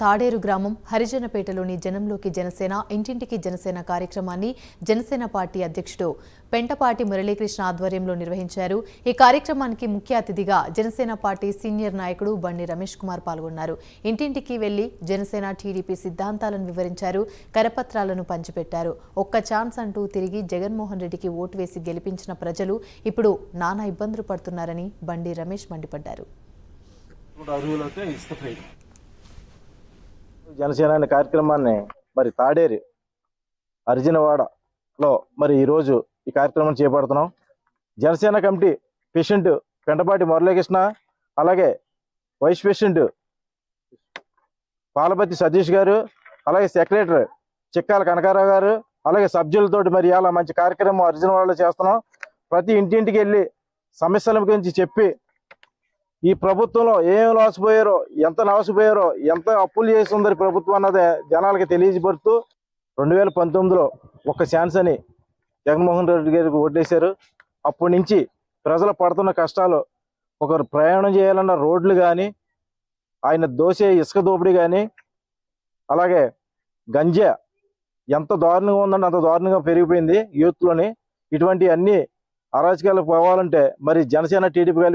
తాడేరు గ్రామం హరిజనపేటలోని జనంలోకి జనసేన ఇంటింటికి జనసేన కార్యక్రమాన్ని జనసేన పార్టీ అధ్యక్షుడు పెంటపాటి మురళీకృష్ణ ఆధ్వర్యంలో నిర్వహించారు. ఈ కార్యక్రమానికి ముఖ్య అతిథిగా జనసేన పార్టీ సీనియర్ నాయకుడు బండి రమేష్ కుమార్ పాల్గొన్నారు. ఇంటింటికి వెళ్ళి జనసేన టీడీపీ సిద్ధాంతాలను వివరించారు. కరపత్రాలను పంచిపెట్టారు. ఒక్క ఛాన్స్ అంటూ తిరిగి జగన్మోహన్ రెడ్డికి ఓటు వేసి గెలిపించిన ప్రజలు ఇప్పుడు నానా ఇబ్బందులు పడుతున్నారని బండి రమేష్ మండిపడ్డారు. జనసేన అనే కార్యక్రమాన్ని మరి తాడేరి అర్జునవాడలో మరి ఈరోజు ఈ కార్యక్రమం చేపడుతున్నాం. జనసేన కమిటీ పేషెంట్ పెండపాటి మురళీకృష్ణ అలాగే వైస్ పేషెంట్ పాలపతి సతీష్ గారు అలాగే సెక్రటరీ చిక్కాల కనకారావు గారు అలాగే సభ్యులతో మరి ఇలా మంచి కార్యక్రమం అర్జునవాడలో చేస్తున్నాం. ప్రతి ఇంటింటికి వెళ్ళి సమస్యల గురించి చెప్పి ఈ ప్రభుత్వంలో ఏం లాసిపోయారో ఎంత నాసిపోయారో ఎంత అప్పులు చేసి ప్రభుత్వం అన్నది జనాలకి తెలియజేపడుతూ రెండు వేల పంతొమ్మిదిలో ఒక ఛాన్స్ అని జగన్మోహన్ రెడ్డి గారికి ఓటేశారు. అప్పటి నుంచి ప్రజలు పడుతున్న కష్టాలు ఒకరు ప్రయాణం చేయాలన్న రోడ్లు కానీ ఆయన దోసే ఇసుక దోపిడీ కానీ అలాగే గంజా ఎంత దారుణంగా ఉందంటే అంత దారుణంగా పెరిగిపోయింది యూత్లోని. ఇటువంటి అన్ని అరాచకాలు పోవాలంటే మరి జనసేన టీడీపీ